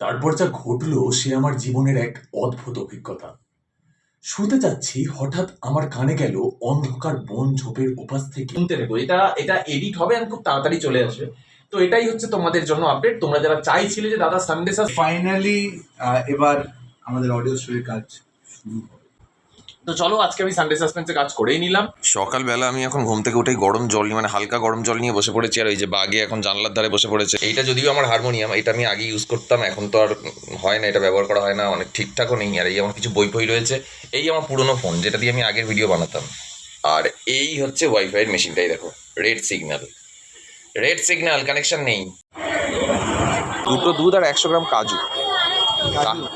তারপর যা ঘটল সে আমার জীবনের এক অদ্ভুত অভিজ্ঞতা। শুনতে যাচ্ছি হঠাৎ আমার কানে গেল অন্ধকার বন ঝোপের উপাস থেকে। শুনতে থাকো এটা এটা এডিট হবে আর খুব তাড়াতাড়ি চলে আসবে। তো এটাই হচ্ছে তোমাদের জন্য আপডেট তোমরা যারা চাইছিলে যে দাদা সানডে ফাইনালি এবার আমাদের অডিও শোয়ের কাজ শুরু হবে। তো চলো আজকে আমি সানডে সাসপেন্সে কাজ করেই নিলাম। সকালবেলা আমি এখন ঘুম থেকে উঠেই গরম জল নিয়ে মানে হালকা গরম জল নিয়ে বসে পড়েছি আর ওই যে বাগে এখন জানলার ধারে বসে পড়েছে এইটা যদিও আমার হারমোনিয়াম এটা আমি আগে ইউজ করতাম এখন তো আর হয় না এটা ব্যবহার করা হয় না অনেক ঠিকঠাকও নেই আর এই আমার কিছু বই ফই রয়েছে এই আমার পুরনো ফোন যেটা দিয়ে আমি আগের ভিডিও বানাতাম। আর এই হচ্ছে ওয়াইফাইয়ের মেশিনটাই দেখো red signal red signal connection নেই। দুটো দুধ আর একশো গ্রাম কাজু।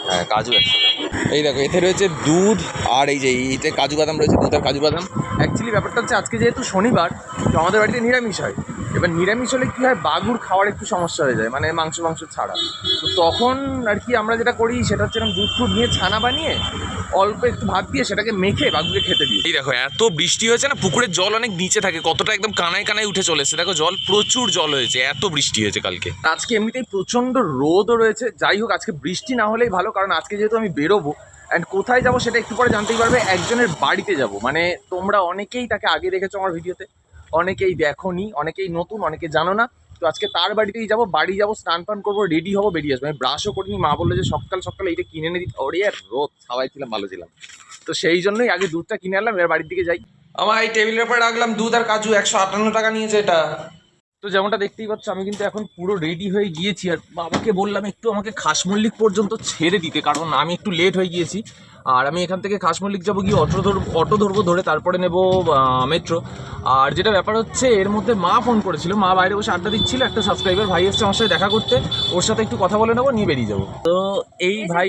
হ্যাঁ কাজু একশো গ্রাম। এই দেখো, এতে রয়েছে দুধ আর এই যে এইতে কাজু বাদাম রয়েছে, দুধ আর কাজু বাদাম। অ্যাকচুয়ালি ব্যাপারটা হচ্ছে আজকে যেহেতু শনিবার, তো আমাদের বাড়িতে নিরামিষ হয়। এবার নিরামিষ হলে কী হয়, বাগুর খাওয়ার একটু সমস্যা হয়ে যায় মানে মাংস মাংস ছাড়া। তো তখন আর কি আমরা যেটা করি, সেটা হচ্ছে এরকম দুধ ফুধ নিয়ে ছানা বানিয়ে অল্প একটু ভাত দিয়ে সেটাকে মেখে বাগুকে খেতে দিই। এই দেখো এত বৃষ্টি হয়েছে না পুকুরের জল অনেক নিচে থাকে কতটা একদম কানায় কানায় উঠে চলে এসেছে। দেখো জল প্রচুর জল হয়েছে এত বৃষ্টি হয়েছে কালকে। আজকে এমনিতেই প্রচণ্ড রোদও রয়েছে যাই হোক আজকে বৃষ্টি না হলেই ভালো কারণ আজকে যেহেতু আমি বেরোবো অ্যান্ড কোথায় যাব সেটা একটু পরে জানতেই পারবে একজনের বাড়িতে যাব। মানে তোমরা অনেকেই তাকে আগে দেখেছ আমার ভিডিওতে অনেকেই দেখোনি অনেকেই নতুন অনেকে জানো না তো আজকে তার বাড়িতেই যাব, বাড়ি যাব, স্নান পান করব রেডি হব, বেরিয়ে আসব। আমি ব্রাশও করিনি, মা বলল যে সকাল সকাল এইটা কিনে এনে দিতে ওরে রোদ খাওয়াই ছিলাম, ভালো ছিলাম। তো সেই জন্যই আগে দুধটা কিনে আনলাম, এবার বাড়ির দিকে যাই। আমার এই টেবিলের উপরে রাখলাম, দুধ আর কাজু, একশো আটান্ন টাকা নিয়েছে এটা। তো যেমনটা দেখতেই পাচ্ছ আমি কিন্তু এখন পুরো রেডি হয়ে গিয়েছি আর বাবাকে বললাম একটু আমাকে খাসমল্লিক পর্যন্ত ছেড়ে দিতে কারণ আমি একটু লেট হয়ে গিয়েছি। আর আমি এখান থেকে খাসমল্লিক যাব গিয়ে অটো ধরবো অটো ধরবো ধরে তারপরে নেব মেট্রো আর যেটা ব্যাপার হচ্ছে এর মধ্যে মা ফোন করেছিল মা বাইরে বসে আড্ডা দিচ্ছিল একটা সাবস্ক্রাইবার ভাই এসছে আমার সাথে দেখা করতে ওর সাথে একটু কথা বলে নেব নিয়ে বেরিয়ে যাব। তো এই ভাই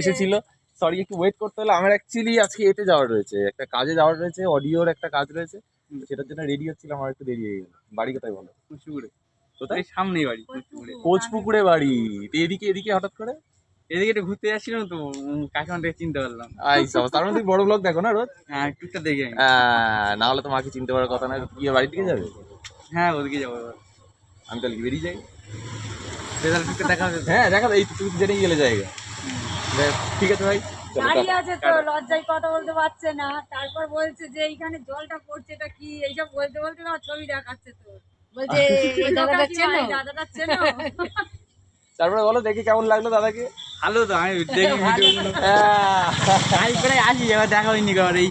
এসেছিল। সরি একটু ওয়েট করতে হলো আমার অ্যাকচুয়ালি আজকে এতে যাওয়ার রয়েছে একটা কাজে যাওয়ার রয়েছে অডিওর একটা কাজ রয়েছে। সেটার জন্য রেডি হচ্ছিলাম আমার একটু দেরি হয়ে গেল। বাড়ি কোথায় বলো? পুকুরে কোথায়? সামনেই বাড়ি কোচপুকুরে বাড়ি। তো এদিকে এদিকে হঠাৎ করে? এদিকে একটু ঘুরতে যাচ্ছিলাম তো কাকিমা থেকে চিনতে পারলাম। আই সাবাস তার মধ্যে বড় ব্লগ দেখো না রোজ? হ্যাঁ টুকটা দেখি না হলে তো মাকে চিনতে পারার কথা না কি বাড়ির দিকে যাবে? হ্যাঁ ওদিকে যাব আমি তাহলে বেরিয়ে যাই। দেখা হ্যাঁ দেখা এই তুমি জেনেই গেলে জায়গা। ঠিক আছে ভাই। দাঁড়িয়ে আছে তো লজ্জায় কথা বলতে পারছে না। তারপর বলছে যে এইখানে জলটা পড়ছে এটা কি? এইসব বলতে বলতে আমার ছবি দেখাচ্ছে তো। বলছে দাদাটা চেনো দাদাটা চেনো? তারপরে বলো দেখি কেমন লাগল দাদাকে। ভালো তো আমি দেখি ভিডিওগুলো আমি প্রায় আসি এবার দেখা হয়নি কারণ এই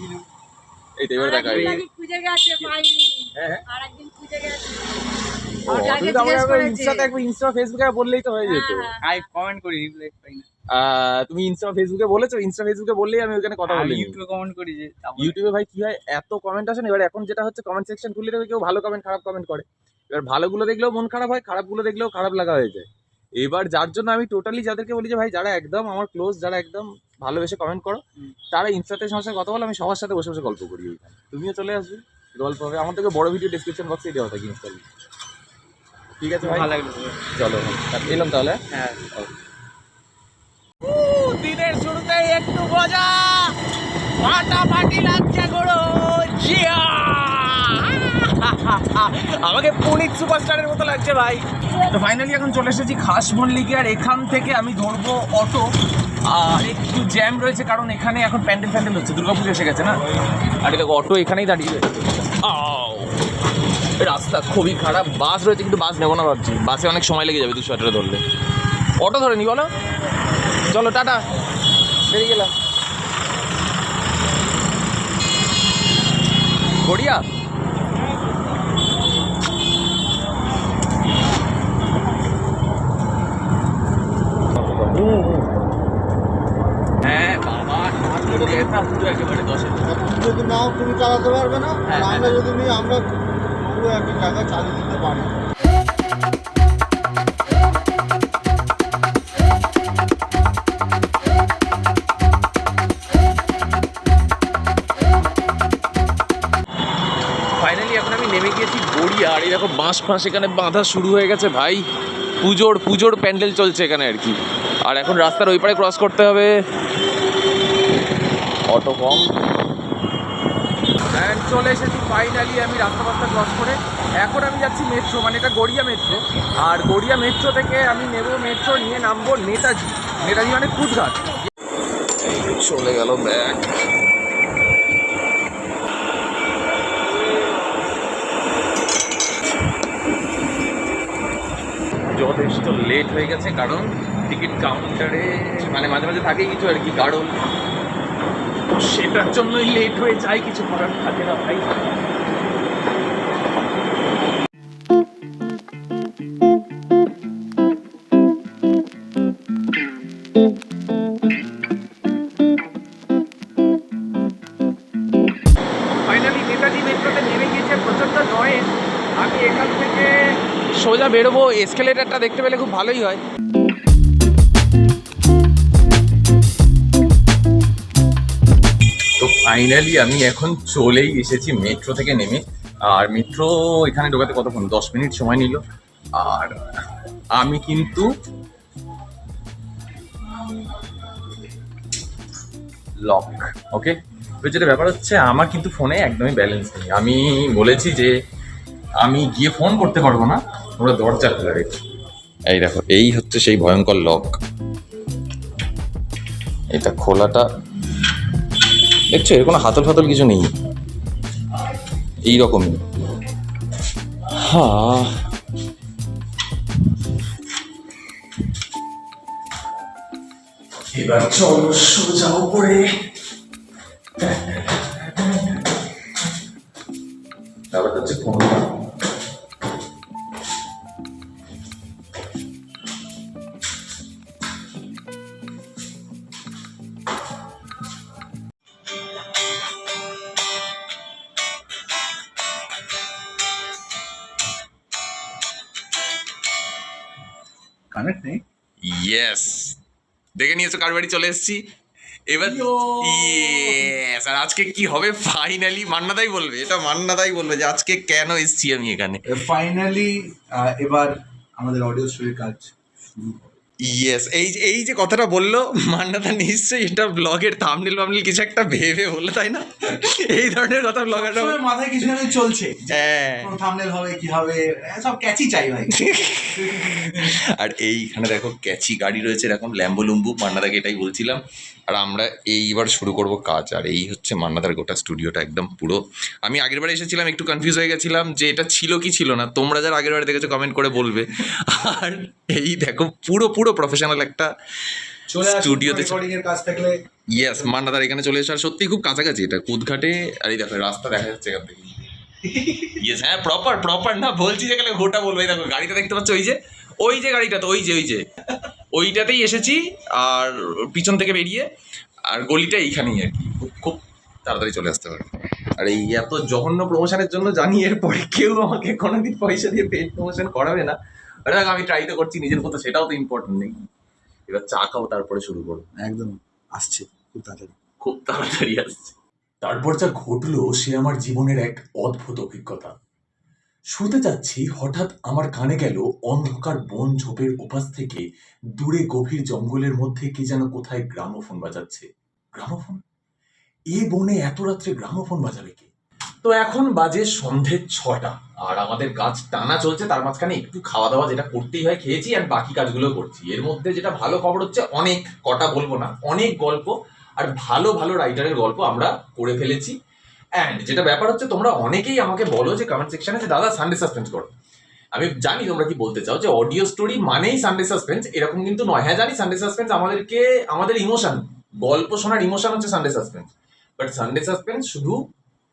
এই এবার দেখা আরেকদিন হয়ে নাকি খুঁজে গেছে পাইনি। হ্যাঁ, হ্যাঁ। আর একদিন খুঁজে গেছে। ইনস্টাতে একবার ইনস্টা ফেসবুকে বললেই তো হয়ে যেত। হ্যাঁ, আমি কমেন্ট করি রিপ্লাই পাই না তুমি ইনস্টা ফেসবুকে বলেছ ইনস্টা ফেসবুকে বললেই আমি ওখানে কথা বলি ইউটিউবে কমেন্ট করি যে ইউটিউবে ভাই কি হয় এত কমেন্ট আসে না এবার এখন যেটা হচ্ছে কমেন্ট সেকশন খুলে দেখবে কেউ ভালো কমেন্ট খারাপ কমেন্ট করে। এবার ভালোগুলো দেখলেও মন খারাপ হয় খারাপগুলো দেখলেও খারাপ লাগা হয়ে যায়। এবার যার জন্য আমি টোটালি যাদেরকে বলি যে ভাই যারা একদম আমার ক্লোজ যারা একদম ভালোবেসে কমেন্ট করো তারা ইনস্টাতে সাথে কথা বলে আমি সবার সাথে বসে বসে গল্প করি তুমিও চলে আসবে গল্প হবে। আমার থেকে বড় ভিডিও ডিসক্রিপশন বক্সে দেওয়া থাকে ইনস্টাল ঠিক আছে ভাই? ভালো লাগল। চলো এলাম তাহলে। হ্যাঁ। একটু মজা। ফাটাফাটি লাগছে গড়ো জিয়া। আমাকে পুলিশ সুপারস্টারের মতো লাগছে ভাই। তো ফাইনালি এখন চলে এসেছি খাস মল্লিকে আর এখান থেকে আমি ধরবো অটো। আর একটু জ্যাম রয়েছে, কারণ এখানে এখন প্যান্ডেল ফ্যান্ডেল হচ্ছে। দুর্গাপুজো এসে গেছে না? আর এটা অটো এখানেই দাঁড়িয়ে রয়েছে। রাস্তা খুবই খারাপ। বাস রয়েছে, কিন্তু বাস নেব না ভাবছি। বাসে অনেক সময় লেগে যাবে দুশো আঠারো ধরলে। অটো ধরে নি, বলো। চলো, টাটা। বেরিয়ে গেলাম। গড়িয়া? হ্যাঁ যদি নাও তুমি চালাতে পারবে না। আর হ্যাঁ, আমরা যদি নিই আমরা পুরো একটা জায়গা চালিয়ে দিতে পারি। দেখো, বাঁশ ফাঁস এখানে বাঁধা শুরু হয়ে গেছে, ভাই। পুজোর পুজোর প্যান্ডেল চলছে এখানে আর কি। আর এখন রাস্তার ওই পারে ক্রস করতে হবে। অটো কম। চলে এসেছি ফাইনালি আমি রাস্তা রাস্তা ক্রস করে। এখন আমি যাচ্ছি মেট্রো মানে এটা গড়িয়া মেট্রো আর গড়িয়া মেট্রো থেকে আমি নেব মেট্রো নিয়ে নামবো নেতাজি। নেতাজি মানে কুদঘাট চলে গেল ব্যাগ। যথেষ্ট লেট হয়ে গেছে, কারণ টিকিট কাউন্টারে মানে মাঝে মাঝে থাকে কিছু আর কি, কারণ সেটার জন্যই লেট হয়ে যায়, কিছু করার থাকে না ভাই। এসকেলেটারটা দেখতে পেলে খুব ভালোই হয়। তো ফাইনালি আমি এখন চলেই এসেছি মেট্রো থেকে নেমে। আর মেট্রো এখানে ঢোকাতে কতক্ষণ? দশ মিনিট সময় নিল। আর আমি কিন্তু লক ওকে তো যেটা ব্যাপার হচ্ছে, আমার কিন্তু ফোনে একদমই ব্যালেন্স নেই। আমি বলেছি যে আমি গিয়ে ফোন করতে পারব না। ওরা দরজা খুলে রেখে এই দেখো, এই হচ্ছে সেই ভয়ঙ্কর লক এটা খোলাটা, দেখছ, এর কোনো হাতল ফাতল কিছু নেই। এই রকমই হ্যাঁ। এবার চল সোজা উপরে হচ্ছে ফোন দেখে এসে কার বাড়ি চলে এসেছি। এবার ইয়েস আর আজকে কি হবে? ফাইনালি মান্নাদাই বলবে। এটা মান্নাদাই বলবে যে আজকে কেন এসেছি আমি এখানে। ফাইনালি এবার আমাদের অডিও স্টোরির কাজ শুরু। ইয়েস এই যে এই যে কথাটা বলল মান্নাদা নিশ্চয়ই এটা ব্লগের থামনেল ফামনেল কিছু একটা ভেবে বলল তাই না? এই ধরনের কথা ব্লগাররা মাথায় কিছু না কিছু চলছে। হ্যাঁ। থামনেল হবে কি হবে সব ক্যাচই চাই ভাই। আর এইখানে দেখো ক্যাচি গাড়ি রয়েছে এরকম ল্যাম্বো লুম্বু মান্নাদাকে এটাই বলছিলাম। আর আমরা এইবার শুরু করব কাজ আর এই হচ্ছে মান্নাদার গোটা স্টুডিওটা একদম পুরো। আমি আগের বারে এসেছিলাম একটু কনফিউজ হয়ে গেছিলাম যে এটা ছিল কি ছিল না। তোমরা যারা আগের বারে দেখেছ কমেন্ট করে বলবে। আর এই দেখো পুরো পুরো প্রফেশনাল একটা স্টুডিওতে কাজ থাকলে ইয়েস মান্নাদার এখানে চলে এসে আর সত্যি খুব কাছাকাছি এটা কুদঘাটে আর এই দেখো রাস্তা দেখা যাচ্ছে এখান থেকে। ইয়েস হ্যাঁ প্রপার প্রপার না বলছি যেখানে গোটা বলব। এই দেখো গাড়িটা দেখতে পাচ্ছ ওই যে ওই যে গাড়িটা তো ওই যে ওই যে। ওইটাতেই এসেছি আর পিছন থেকে বেরিয়ে আর গলিটা এইখানেই আর কি। খুব খুব তাড়াতাড়ি চলে আসতে পারে। আর এই এত জঘন্য প্রমোশনের জন্য জানি এরপরে কেউ আমাকে কোনোদিন পয়সা দিয়ে পেড প্রমোশন করাবে না। আরে আমি ট্রাই তো করছি নিজের মতো সেটাও তো ইম্পর্টেন্ট নেই। এবার চা খাও তারপরে শুরু করব একদম আসছে খুব তাড়াতাড়ি। খুব তাড়াতাড়ি আসছে। তারপর যা ঘটলো সে আমার জীবনের এক অদ্ভুত অভিজ্ঞতা। শুতে যাচ্ছি হঠাৎ আমার কানে গেল অন্ধকার বন ঝোপের ওপাশ থেকে দূরে গভীর জঙ্গলের মধ্যে কি যেন কোথায় গ্রামোফোন বাজাচ্ছে। গ্রামোফোন? এ বনে এত রাত্রে গ্রামোফোন বাজাবে কি? তো এখন বাজে সন্ধে ছটা। আর আমাদের কাজ টানা চলছে, তার মাঝখানে একটু খাওয়া দাওয়া যেটা করতেই হয়, খেয়েছি আর বাকি কাজগুলো করছি। এর মধ্যে যেটা ভালো খবর হচ্ছে, অনেক কটা বলব না, অনেক গল্প আর ভালো ভালো রাইটারের গল্প আমরা করে ফেলেছি। অ্যান্ড যেটা ব্যাপার হচ্ছে, তোমরা অনেকেই আমাকে বলো যে কমেন্ট সেকশনে যে, দাদা সানডে সাসপেন্স করো। আমি জানি তোমরা কি বলতে চাও যে অডিও স্টোরি মানেই সানডে সাসপেন্স এরকম কিন্তু নয়। হ্যাঁ জানি সানডে সাসপেন্স আমাদেরকে, আমাদের ইমোশন গল্প শোনার ইমোশন হচ্ছে Sunday suspense but Sunday suspense শুধু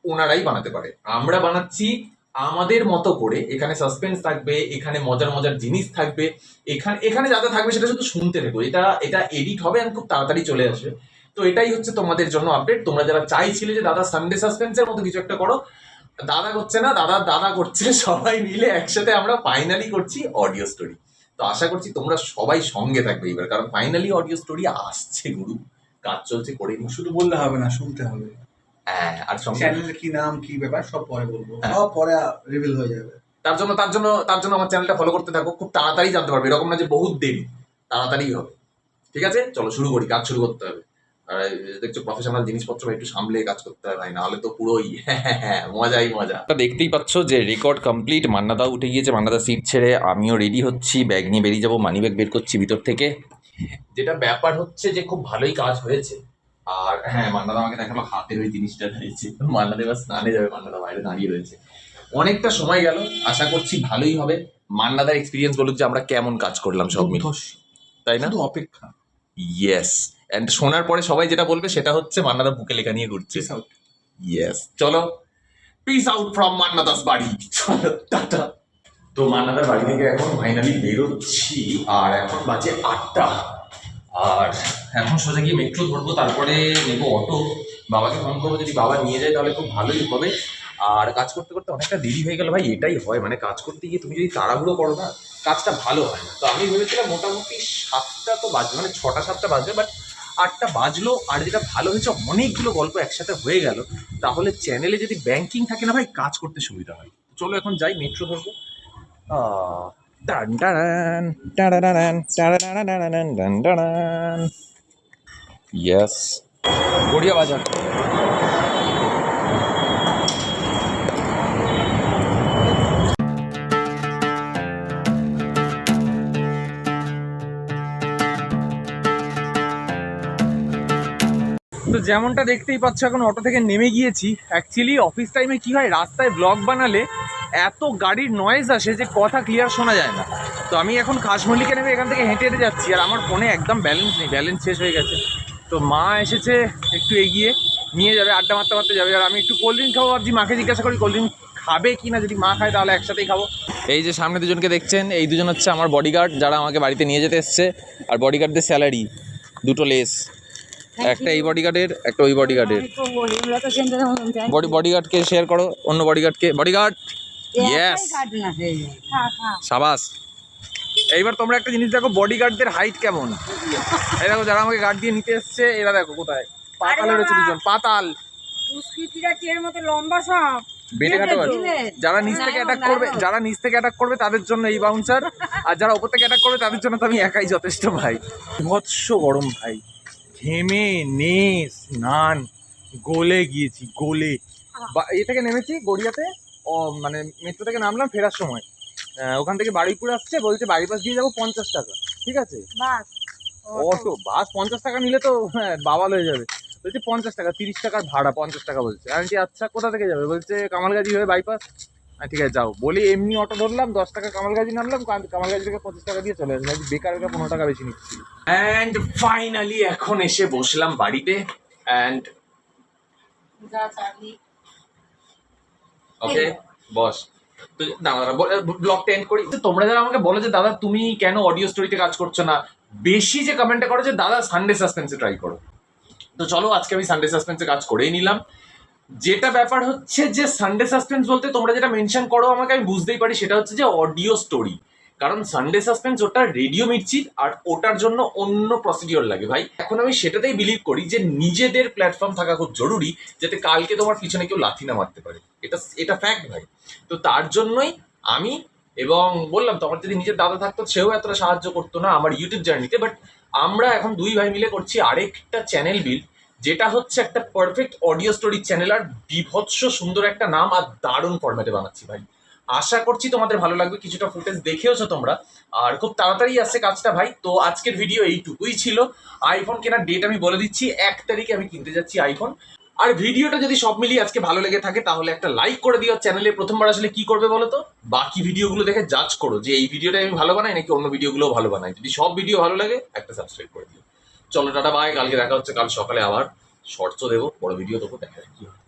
ওনারাই বানাতে পারে। আমরা বানাচ্ছি আমাদের মতো করে এখানে সাসপেন্স থাকবে, এখানে মজার মজার জিনিস থাকবে, এখানে এখানে যা যা থাকবে সেটা শুধু শুনতে থেকো এটা এটা এডিট হবে আর খুব তাড়াতাড়ি চলে আসবে। তো এটাই হচ্ছে তোমাদের জন্য আপডেট তোমরা যারা চাইছিলে যে দাদা সানডে সাসপেন্সের মতো কিছু একটা করো, দাদা করছে না, দাদা দাদা করছে, সবাই মিলে একসাথে আমরা ফাইনালি করছি অডিও স্টোরি তো আশা করছি তোমরা সবাই সঙ্গে থাকবে এবার, কারণ ফাইনালি অডিও স্টোরি আসছে, গুরু। কাজ চলছে, করে শুধু বললে হবে না, শুনতে হবে। হ্যাঁ আর সঙ্গে চ্যানেলের কি নাম কি ব্যাপার সব পরে বলব। হ্যাঁ। সব পরে রিভিল হয়ে যাবে। তার জন্য তার জন্য তার জন্য আমার চ্যানেলটা ফলো করতে থাকো খুব তাড়াতাড়ি জানতে পারবে। এরকম না যে বহুত দেরি তাড়াতাড়ি হবে। ঠিক আছে? চলো শুরু করি কাজ শুরু করতে হবে। আর দেখছ প্রফেশনাল জিনিসপত্র একটু সামলে কাজ করতে হয় ভাই নাহলে তো পুরোই মজাই মজা। তা দেখতেই পাচ্ছ যে রেকর্ড কমপ্লিট মান্নাদা উঠে গিয়েছে মান্নাদা সিট ছেড়ে আমিও রেডি হচ্ছি ব্যাগ নিয়ে বেরিয়ে যাব মানি ব্যাগ বের করছি ভিতর থেকে। যেটা ব্যাপার হচ্ছে যে খুব ভালোই কাজ হয়েছে। আর হ্যাঁ মান্নাদা আমাকে দেখাল হাতের ওই জিনিসটা রয়েছে। মান্নাদা এবার স্নানে যাবে মান্নাদা বাইরে দাঁড়িয়ে রয়েছে। অনেকটা সময় গেল আশা করছি ভালোই হবে। মান্না মান্নাদার এক্সপিরিয়েন্স বলুক যে আমরা কেমন কাজ করলাম সব মিলে। তাই না? অপেক্ষা। ইয়েস অ্যান্ড শোনার পরে সবাই যেটা বলবে সেটা হচ্ছে মান্নাদা বুকে লেখা নিয়ে ঘুরছে। ইয়েস চলো। পিস আউট ফ্রম মান্নাদাস বাড়ি। চলো টাটা। তো মান্নাদার বাড়ি থেকে এখন ফাইনালি বেরোচ্ছি আর এখন বাজে আটটা। আর এখন সোজা গিয়ে মেট্রো ধরবো, তারপরে নেব অটো বাবাকে ফোন করব, যদি বাবা নিয়ে যায় তাহলে খুব ভালোই হবে। আর কাজ করতে করতে অনেকটা দেরি হয়ে গেল ভাই, এটাই হয়। মানে কাজ করতে গিয়ে তুমি যদি তাড়াহুড়ো করো না, কাজটা ভালো হয় না। তো আমি ভেবেছিলাম মোটামুটি সাতটা তো বাজবে মানে ছটা, সাতটা বাজবে বাট আটটা বাজলো। আর যেটা ভালো হয়েছে, অনেকগুলো গল্প একসাথে হয়ে গেল। তাহলে চ্যানেলে যদি ব্যাংকিং থাকে না ভাই, কাজ করতে সুবিধা হয়। চলো এখন যাই মেট্রো ধরবো। Yes. গড়িয়া বাজার তো যেমনটা দেখতেই পাচ্ছ এখন অটো থেকে নেমে গিয়েছি। অ্যাকচুয়ালি অফিস টাইমে কি হয় রাস্তায় ব্লগ বানালে এত গাড়ির নয়েজ আসে যে কথা ক্লিয়ার শোনা যায় না। তো আমি এখন খাসমল্লিকে নেমে এখান থেকে হেঁটে হেঁটে যাচ্ছি আর আমার ফোনে একদম ব্যালেন্স নেই ব্যালেন্স শেষ হয়ে গেছে। তো মা এসেছে একটু এগিয়ে নিয়ে যাবে আড্ডা মারতে মারতে যাবে। আর আমি একটু কোল্ড ড্রিঙ্ক খাব ভাবছি মাকে জিজ্ঞাসা করি কোল্ড ড্রিঙ্ক খাবে কি না যদি মা খায় তাহলে একসাথেই খাব। এই যে সামনে দুজনকে দেখছেন এই দুজন হচ্ছে আমার বডিগার্ড যারা আমাকে বাড়িতে নিয়ে যেতে এসছে। আর বডিগার্ডদের স্যালারি দুটো লেস একটা এই বডিগার্ডের একটা ওই বডিগার্ডের বডি বডিগার্ডকে শেয়ার করো অন্য বডিগার্ডকে বডিগার্ড ইয়েস সাবাস এইবার তোমরা একটা জিনিস দেখো বডিগার্ডদের হাইট কেমন? এই দেখো যারা আমাকে গার্ড দিয়ে নিতে এসছে এরা দেখো কোথায়? পাতালে রয়েছে দুজন পাতাল। দুষ্কৃতীরা কি এর মতো লম্বা সব? বেটে কাটো আর। যারা নিচ থেকে অ্যাটাক করবে যারা নিচ থেকে অ্যাটাক করবে তাদের জন্য এই বাউন্সার আর যারা উপর থেকে অ্যাটাক করবে তাদের জন্য তো আমি একাই যথেষ্ট ভাই। ভৎস গরম ভাই। ঘেমে নে স্নান গলে গিয়েছি গলে। বা এ থেকে নেমেছি গড়িয়াতে? ও মানে মেট্রো থেকে নামলাম ফেরার সময়। ওখান থেকে বাড়িপুর আসছে বলছে বাড়িপাস দিয়ে যাব পঞ্চাশ টাকা। ঠিক আছে? বাস। অটো বাস পঞ্চাশ টাকা নিলে তো হ্যাঁ বাবাল হয়ে যাবে। বলছে পঞ্চাশ টাকা তিরিশ টাকার ভাড়া পঞ্চাশ টাকা বলছে। আমি বলছি, আচ্ছা কোথা থেকে যাবে? বলছে কামালগাজি হয়ে বাইপাস হ্যাঁ ঠিক আছে যাও। বলি এমনি অটো ধরলাম দশ টাকা কামালগাজি নামলাম কাম- কামালগাজি থেকে পঁচিশ টাকা দিয়ে চলে আসলাম। বেকার বেকার পনেরো টাকা বেশি নিচ্ছিল অ্যান্ড ফাইনালি এখন এসে বসলাম বাড়িতে। অ্যান্ড ওকে বস তো দাদা ব্লগটা এন্ড করি। তো তোমরা যারা আমাকে বলো যে দাদা তুমি কেন অডিও স্টোরিতে কাজ করছ না? বেশি যে কমেন্টটা করো যে দাদা সানডে সাসপেন্সে ট্রাই করো। তো চলো আজকে আমি সানডে সাসপেন্সে কাজ করেই নিলাম। যেটা ব্যাপার হচ্ছে যে সানডে সাসপেন্স বলতে তোমরা যেটা মেনশন করো আমাকে আমি বুঝতেই পারি সেটা হচ্ছে যে অডিও স্টোরি কারণ সানডে সাসপেন্স ওটা রেডিও মির্চি আর ওটার জন্য অন্য প্রসিডিওর লাগে ভাই। এখন আমি সেটাতেই বিলিভ করি যে নিজেদের প্ল্যাটফর্ম থাকা খুব জরুরি যাতে কালকে তোমার পিছনে কেউ লাথি না মারতে পারে। এটা এটা ফ্যাক্ট ভাই। তো তার জন্যই আমি এবং বললাম তোমার যদি নিজের দাদা থাকতো সেও এতটা সাহায্য করতো না আমার ইউটিউব জার্নিতে বাট আমরা এখন দুই ভাই মিলে করছি আরেকটা চ্যানেল বিল যেটা হচ্ছে একটা পারফেক্ট অডিও স্টোরি চ্যানেল আর বিভৎস সুন্দর একটা নাম আর দারুণ ফরম্যাটে বানাচ্ছি ভাই। আশা করছি তোমাদের ভালো লাগবে, কিছুটা ফুটেজ দেখেওছো তোমরা। আর খুব তাড়াতাড়ি আসছে কাজটা ভাই, তো আজকের ভিডিও এইটুকুই ছিল। আইফোন কেনার ডেট আমি বলে দিচ্ছি, এক তারিখে আমি কিনতে যাচ্ছি আইফোন আর ভিডিওটা যদি সব মিলিয়ে আজকে ভালো লেগে থাকে, তাহলে একটা লাইক করে দিও চ্যানেলে প্রথমবার আসলে কি করবে বলো তো? বাকি ভিডিওগুলো দেখে জাজ করো যে এই ভিডিওটা আমি ভালো বানাই, নাকি অন্য ভিডিওগুলো ভালো বানাই। যদি সব ভিডিও ভালো লাগে, একটা সাবস্ক্রাইব করে দিও। চলো টাটা বাই কালকে দেখা হচ্ছে, কাল সকালে আবার। শর্টসও দেবো, বড় ভিডিও দেবো দেখা কি হয়